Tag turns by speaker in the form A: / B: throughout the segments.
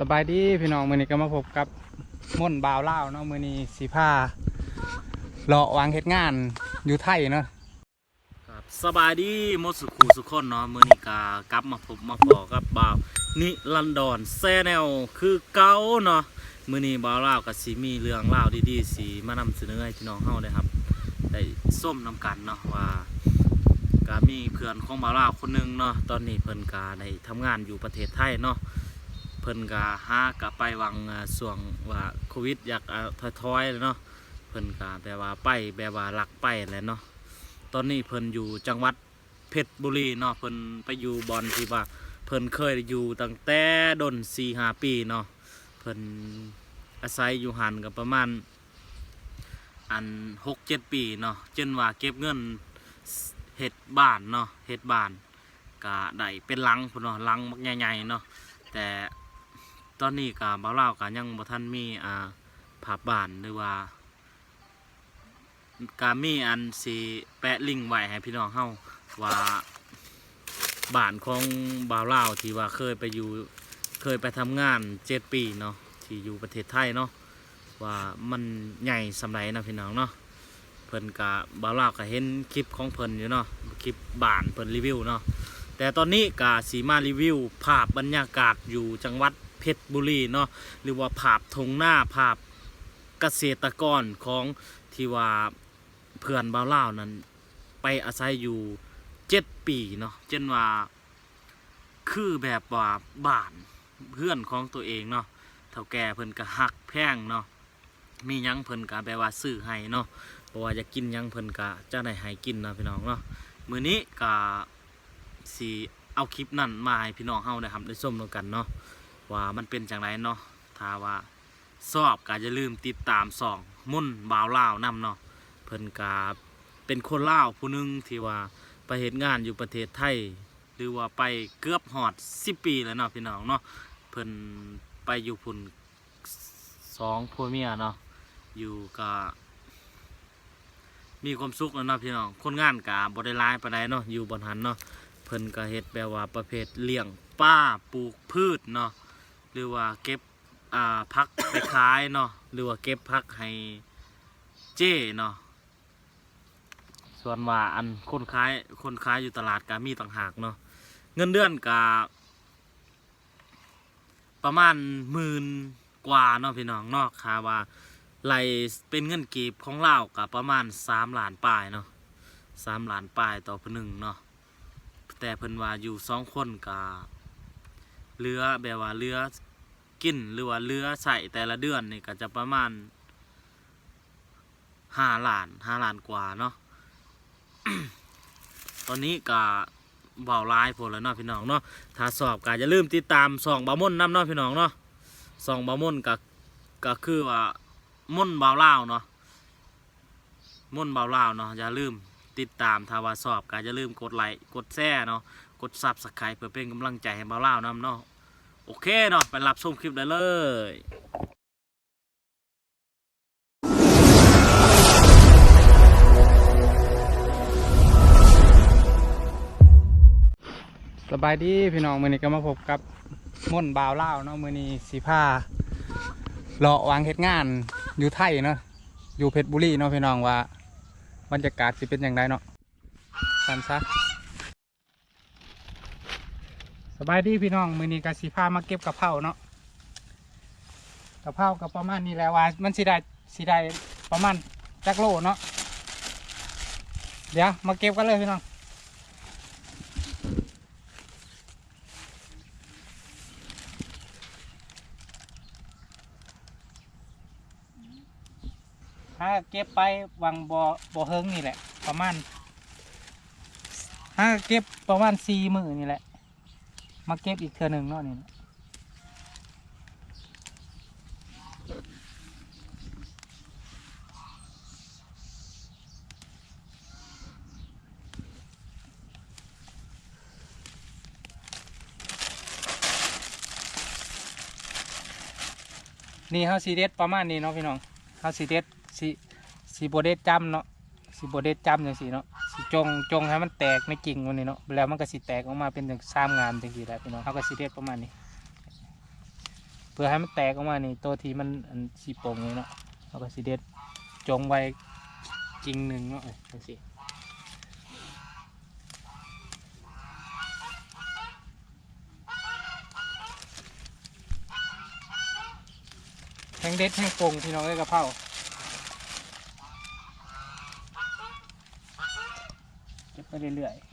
A: สบายดีพี่น้องมือนี้ก็มาพบกับม่นบาวเล่าเนาะมือนี้สีผ้าเลาะวางเฮ็ดงานอยู่ไทยเนาะ
B: ครับสบายดีมดสุขูสุขคนเนาะมือนี้ก็กลับมาพบมาพอกับบาวนิลันดอนแซแนลคือเก่าเนาะมือนี้บาวเลาวก็สิมีเรื่องราดีๆสิมานำเสนอให้พี่น้องเฮาได้ครับได้ส้มนำกันเนาะว่าก็มีเพื่อนของบาวเลาคนหนึงเนาะตอนนี้เพิ่นก็ได้ทำงานอยู่ประเทศไทยเนาะ พิ่นก็หากลับไปวังอ่วงว่าโควิดอยากถอยๆเลยเนาะเพิ่นก็แบบว่าไปแบบว่าหลักไปแหละเนาะตอนนี้เพิ่นอยู่จังหวัดเพชรบุรีเนาะเพิ่นไปอยู่บอนที่ว่าเพิ่นเคยอยู่ตั้งแต่ดนสี่ห้าปีเนาะเพิ่นอาศัยอยู่หันกับประมาณอันหกเจ็ดปีเนาะจนว่าเก็บเงินเฮ็ดบ้านเนาะเฮ็ดบ้านก็ได้เป็นลังพุ่นเนาะลังบักใหญ่ๆเนาะแต่ ตอนนี้ก็บ่าวลาวก็ยังบ่ทันมีอ่าภาพบ้านหรือว่าการมีอันสีแปะลิงไว้ให้พี่น้องเฮาว่าบ้านของบ่าวเล่าที่ว่าเคยไปอยู่เคยไปทำงานเจ็ดปีเนาะที่อยู่ประเทศไทยเนาะว่ามันใหญ่สำไรนะพี่น้องเนาะเพิ่นกะบ่าวเล่าก็เห็นคลิปของเพิ่นอยู่เนาะคลิปบ้านเพิ่นรีวิวเนาะแต่ตอนนี้กะสีมารีวิวภาพบรรยากาศอยู่จังหวัด ชรบุรีเนาะหรือว่าภาพทงหน้าภาพเกษตรกรของที่ว่าเพื่อนบ่าวลานั้น ไปอาศัยอยู่เจ็ดปีเนาะเช่นว่าคือแบบว่าบ้านเพื่อนของตัวเองเนาะเท่าแก่เพิ่นก็ฮักแพงเนาะมียังเพิ่นก็แบบว่าซื้อให้เนาะเพราะว่าจะกินยังเพิ่นก็จะได้ให้กินนะพี่น้องเนาะมื้อนี้ก็สิเอาคลิปนั้นมาให้พี่น้องเฮาได้ครับได้ชมแล้วกันเนาะ ว่ามันเป็นจังไดเนาะถ้าว่าชอบก็อย่าลืมติดตามส่องมุ่นบ่าวล่าวนํเนาะเพิ่นกาเป็นคนล่าวผู้หนึงที่ว่าไปเฮ็ดงานอยู่ประเทศไทย หรือว่าไปเกือบหอด10ปีแล้วเนาะพี่น้องเนาะเพิ่นไปอยู่พุ่นสองผัวเมียเนาะอยู่ก็มีความสุขแล้วเนาะพี่น้อง คนงานกาบ่ได้หลายปานใดเนาะอยู่บนหันเนาะเพิ่นก็เฮ็ดแบบว่าประเภทเลี้ยงป้าปลูกพืชเนาะ หรือว่าเก็บอ่าพักไปขายเนาะหรือว่าเก็บพักให้เจ้เนาะส่วนว่าอันคนขายคนขายอยู่ตลาดกามีต่างหากเนาะเงินเดือนกาประมาณหมื่นกว่าเนาะพี่น้องเนาะค่าว่าไหลเป็นเงินกีบของเรากับประมาณสามล้านปลายเนาะสามล้านปลายต่อผู้หนึ่งเนาะแต่เพิ่นว่าอยู่สองคนกาเรือแบบว่าเรือ กินหรือว่าเรือใส่แต่ละเดือนนี่ก็จะประมาณห้าล้านห้าล้านกว่าเนาะตอนนี้ก็เบาลายพอแล้วเนาะพี่น้องเนาะถ้าสอบก็อย่าลืมติดตามสองบาม่นน้ำเนาะพี่น้องเนาะสองบาม่นก็ก็คือว่าม่นเบาเล่าเนาะม่นเบาเล่าเนาะอย่าลืมติดตามถ้าว่าสอบก็อย่าลืมกดไลค์กดแชร์เนาะกดซับสไครต์เพื่อเป็นกำลังใจให้เบาเล่าน้ำเนาะ โอเคเนาะไปรับชมคลิปได้เลย
A: สบายดีพี่น้องมือนี้ก็มาพบกับม่นบ่าวเล่าเนาะมือนี้สีผ้าเลาะวางเฮ็ดงานอยู่ไทยเนาะอยู่เพชรบุรีเนาะพี่น้องว่าบรรยากาศสิเป็นอย่างไรเนาะสันซะ สบายดีพี่น้องมือนี้ก็สีผ้ามาเก็บกะเพราเนาะกะเพรากับประมาณนี้แหล้วว่ามันสิได้สิได้ประมาณจักโลเนาะเดี๋ยวมาเก็บกันเลยพี่น้องถ้าเก็บไปวังบ่อบ่อเฮิงนี่แหละ ประมาณถ้าเก็บประมาณสี่มือนี่แหละ มาเก็บอีกเทือหนึ่งเนาะนี่นี่เขาสีเด็ดประมาณนี้เนาะพี่น้องเขาสีเด็ดสีสีโบเด็ดจำเนาะสีโบเด็ดจำอย่างสีเนาะ สีจงจงให้มันแตกในกิ่งมันนี่เนาะแล้วมันก็สีแตกออกมาเป็นอย่างซ้ำงามจังสีแหละพี่น้องเขาก็สีเด็ดประมาณนี้ เพื่อให้มันแตกออกมานี่ตัวที่มันสีโป่งเลยเนาะเราก็สิเด็ดจงไว้จริงหนึ่งเนาะเอ้ยจังสิแห้งเด็ดแห้งโป่งพี่น้องเอ้กระเพรา เก็บไปเรื่อยๆ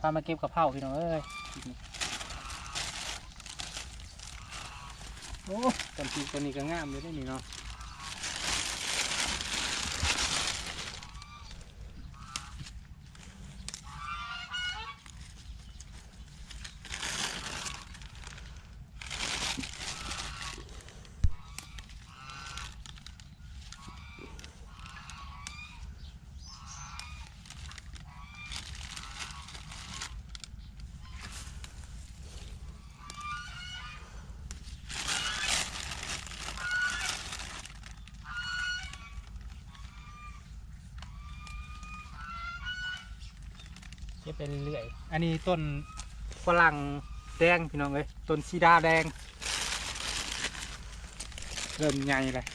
A: พามาเก็บกระเพราพี่น้องเอ้ยโอ้ตันทีตัวนี้ก็งามเลยได้นี่เนาะ เก็บไปเรื่อยๆอันนี้ต้นฝรั่งแดงพี่น้องเอ้ยต้นซีดาแดง เริ่มใหญ่เลย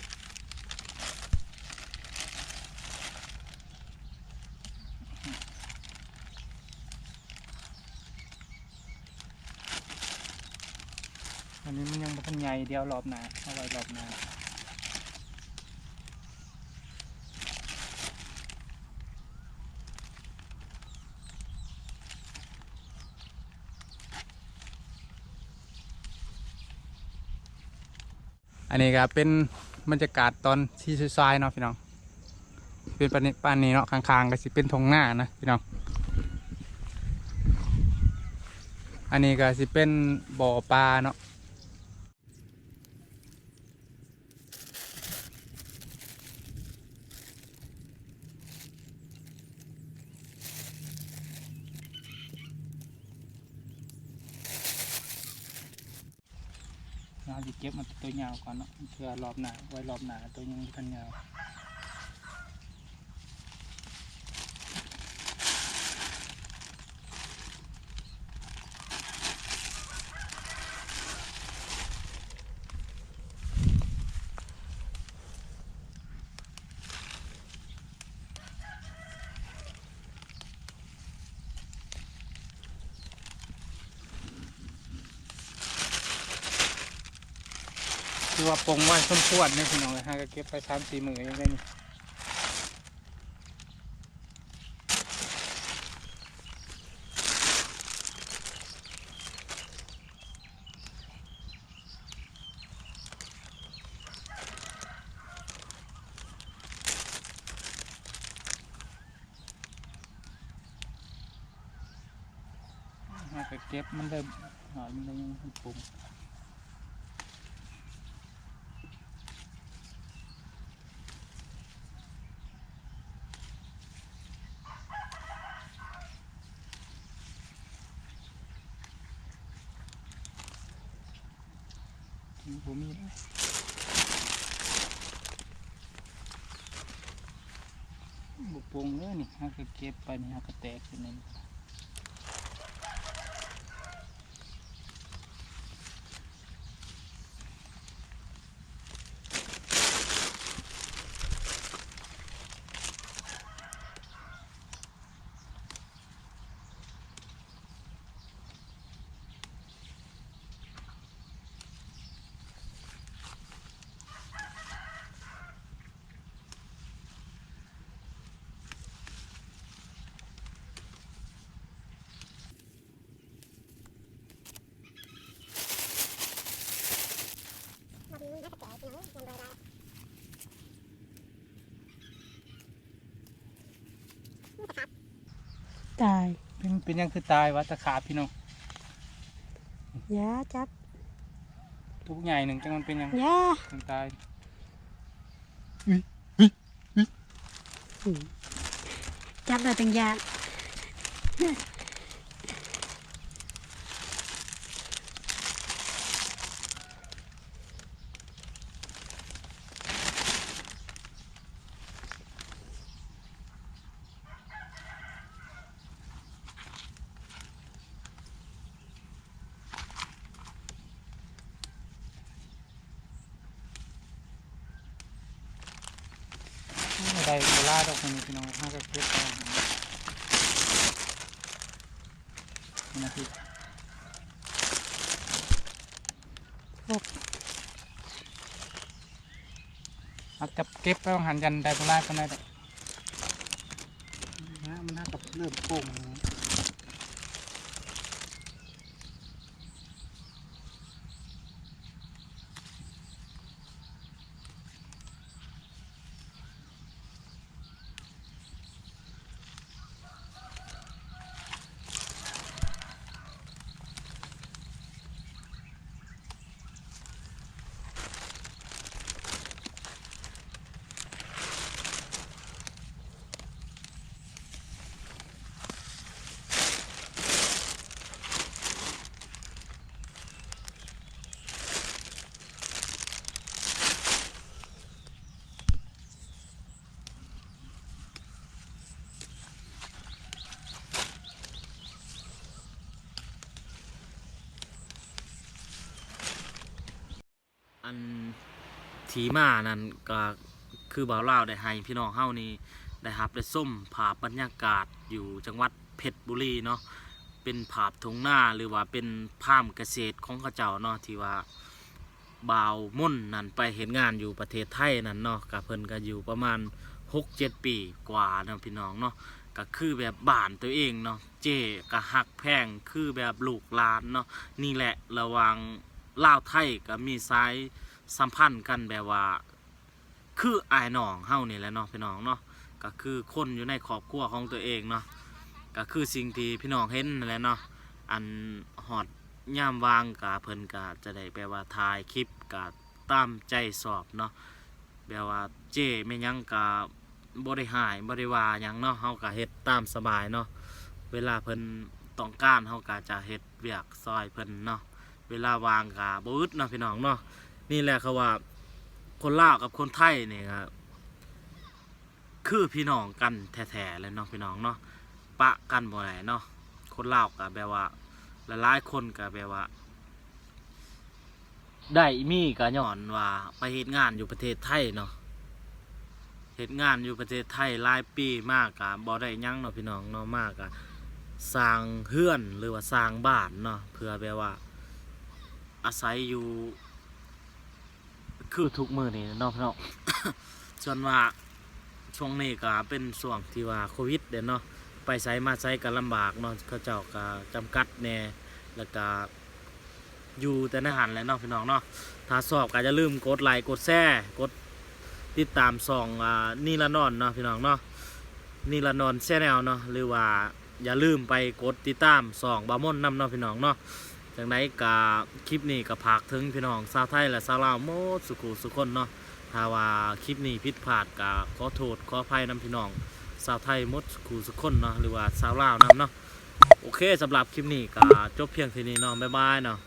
A: อันนี้มันยังไม่ทันใหญ่เดียวรอบหน้าเอาไว้รอบหน้า อันนี้ก็เป็นบรรยากาศตอนที่ซายๆเนาะพี่น้อง เป็นปานนี้ปานนี้เนาะคางๆก็สิเป็นทงหน้านะพี่น้อง อันนี้ก็สิเป็นบ่อปลาเนาะ เราจะเก็บมันตัวยาวก่อนเนาะเพื่อรอบหนาไว้รอบหนาตัวยังทันยาว คือว่าปงไว้ส้มขวดนี่พี่น้องเลยฮะก็เก็บไปสามสี่มือยังได้นี่ฮะก็เก็บมันเริ่มหน่อยมันเลยยังไม่ปรุง ผมมีเลยบุกปงเลยนี่ฮะก็เก็บไปนี่ฮะก็แตกขึ้นนี่
C: ตาย
A: เป็นเป็นยังคือตายวะตะขาบพี่น้อง
C: ยาจับ
A: ทุกใหญ่หนึ่งจังมันเป็นยัง
C: ยา
A: ถึงตาย
C: อืมจับได้ตั้งยาา
A: ดอกนี้พี่น้องห้ากับเก็บไปนี่นะพี่อาจจะเก็บไปบางหันยันได้ปลายกันได้นะมันน่ากับเริ่มโป่ง
B: อันทีมานั่นก็คือบ่าวลาวได้ให้พี่น้องเฮานี่ได้รับได้ส้มภาพบรรยากาศอยู่จังหวัดเพชรบุรีเนาะเป็นภาพทงหน้าหรือว่าเป็นภาพเกษตรของเขาเจ้าเนาะที่ว่าบ่าวมุ่นนั่นไปเห็นงานอยู่ประเทศไทยนั่นเนาะกับเพิ่นก็อยู่ประมาณ6-7ปีกว่าเนาะพี่น้องเนาะก็คือแบบบ้านตัวเองเนาะเจ๊ก็ฮักแพงคือแบบลูกหลานเนาะนี่แหละระวัง ลาวไทยก็มีสายสัมพันธ์กันแบบว่า คืออายน้องเฮานี่แหละเนาะพี่น้องเนาะก็คือคนอยู่ในครอบครัวของตัวเองเนาะก็คือสิ่งที่พี่น้องเห็นนั่นแหละเนาะอันฮอดย่ามวางกะเพิ่นกะจะได้แปลว่าถ่ายคลิปกะตามใจสอบเนาะแบบว่าเจ้ไม่ยังกะบ่ได้หายบ่ได้ว่ายังเนาะเฮากะเฮ็ดตามสบายเนาะเวลาเพิ่นต้องการเฮากะจะเฮ็ดเวียกซอยเพิ่นเนาะ เวลาวางกะบ่อึดเนาะพี่น้องเนาะนี่แหละเขาว่าคนลาวกับคนไทยเนี่ยครับคือพี่น้องกันแท้ๆเลยเนาะพี่น้องเนาะปะกันบ่ได้เนาะคนลาวกับแบบว่าหลายๆคนกับแบบว่า ได้มีก็ย้อนว่าไปเฮ็ดงานอยู่ประเทศไทยเนาะเฮ็ดงานอยู่ประเทศไทยหลายปีมากกะบ่ได้ยั่งเนาะพี่น้องเนาะมากกะสร้างเฮือนหรือว่าสร้างบ้านเนาะเพื่อแบบว่า อาศัยอยู่ คือทุกมือนี่เนาะพี่น้องส่วนว่าช่วงนี้ก็เป็นช่วงที่ว่าโควิดเด้เนาะไปไสมาไสก็ลำบากเนาะเขาเจ้าก็จำกัดแน่แล้วก็อยู่แต่ในหันแหละเนาะพี่น้องเนาะถ้าสอบก็จะลืมกดไลค์กดแชร์กดติดตามส่องอ่านี่ละนอนเนาะพี่น้องเนาะนี่ละนอนแชแนลเนาะหรือว่าอย่าลืมไปกดติดตามส่องบาม่อนนำเนาะพี่น้องเนาะ จากนั้นกาคลิปนี้ก็พากถึงพี่น้องชาวไทยและชาวลาวโมดสุขุสุคนเนาะถ้าว่าคลิปนี้ผิดพลาดก็ขอโทษขออภัยนำพี่น้องชาวไทยหมดสุขุสุคนเนาะหรือว่าชาวลาวนำเนาะโอเคสำหรับคลิปนี้ก็จบเพียงเท่านี้เนาะบ๊ายบายเนาะ